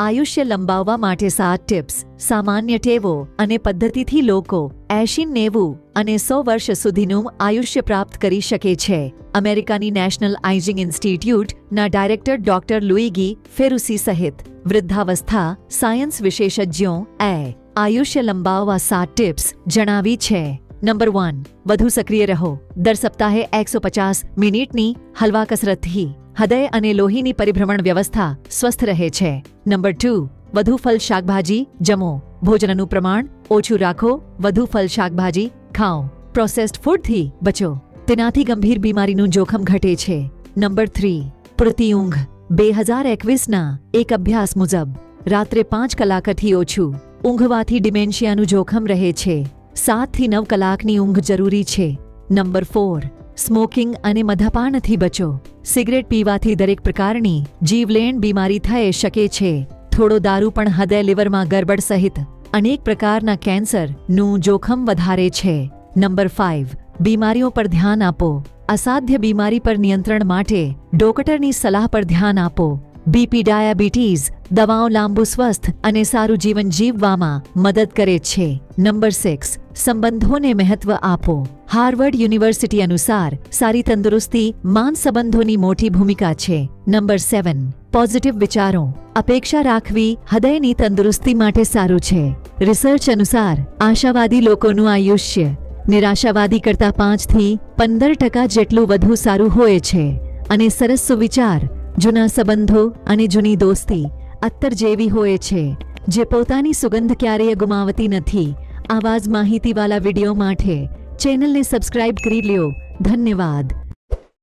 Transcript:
આયુષ્ય લંબાવવા માટે સાત ટિપ્સ સામાન્ય ટેવો અને પદ્ધતિથી લોકો એંશી નેવું અને સો વર્ષ સુધીનું આયુષ્ય પ્રાપ્ત કરી શકે છે. અમેરિકાની નેશનલ આઇજિંગ ઇન્સ્ટિટ્યૂટના ડાયરેક્ટર ડોક્ટર લુઈગી ફેરુસી સહિત વૃદ્ધાવસ્થા સાયન્સ વિશેષજ્ઞો એ આયુષ્ય લંબાવવા સાત ટિપ્સ જણાવી છે. નંબર વન વધુ સક્રિય રહો. દર સપ્તાહે એકસો પચાસ મિનિટની હલવા કસરતથી હૃદય અને લોહીની પરિભ્રમણ વ્યવસ્થા સ્વસ્થ રહે છે. નંબર ટુ વધુ ફલ શાકભાજી જમો. ભોજનનું પ્રમાણ ઓછું રાખો. વધુ ફલ શાકભાજી ખાઓ. પ્રોસેસ્ડ ફૂડથી બચો. તેનાથી ગંભીર બીમારીનું જોખમ ઘટે છે. નંબર થ્રી પૂરતી ઊંઘ બે હજાર એકવીસના એક અભ્યાસ મુજબ રાત્રે પાંચ કલાકથી ઓછું ઊંઘવાથી ડિમેન્શિયાનું જોખમ રહે છે. સાતથી નવ કલાકની ઊંઘ જરૂરી છે. નંબર ફોર, સ્મોકિંગ અને મદ્યપાનથી બચો. સિગરેટ પીવાથી દરેક પ્રકારની જીવલેણ બીમારી થઈ શકે છે. થોડો દારૂ પણ હૃદય લીવરમાં ગરબડ સહિત અનેક પ્રકારના કેન્સરનું જોખમ વધારે છે. નંબર ફાઇવ બીમારીઓ પર ધ્યાન આપો. અસાધ્ય બીમારી પર નિયંત્રણ માટે ડોક્ટરની સલાહ પર ધ્યાન આપો. બીપી ડાયાબિટીઝ દવાઓ લાંબુ સ્વસ્થ અને સારું જીવન જીવવામાં મદદ કરે છે. નંબર સિક્સ સંબંધોને મહત્વ આપો. હાર્વર્ડ યુનિવર્સિટી અનુસાર, સારી તંદુરસ્તી, માન સંબંધોની મોટી ભૂમિકા છે. નંબર સેવન, પોઝિટિવ વિચારો. અપેક્ષા રાખવી હૃદયની તંદુરસ્તી માટે સારું છે. રિસર્ચ અનુસાર, આશાવાદી લોકોનું આયુષ્ય. નિરાશાવાદી કરતા પાંચથી પંદર ટકા જેટલું વધુ સારું હોય છે. અને સરસ સુવિચાર, જૂના સંબંધો અને જૂની દોસ્તી, અત્તર જેવી હોય છે, જે પોતાની સુગંધ ક્યારેય ગુમાવતી નથી. આવા જ માહિતીવાળા વીડિયો માટે ચેનલને સબસ્ક્રાઇબ કરી લ્યો. ધન્યવાદ.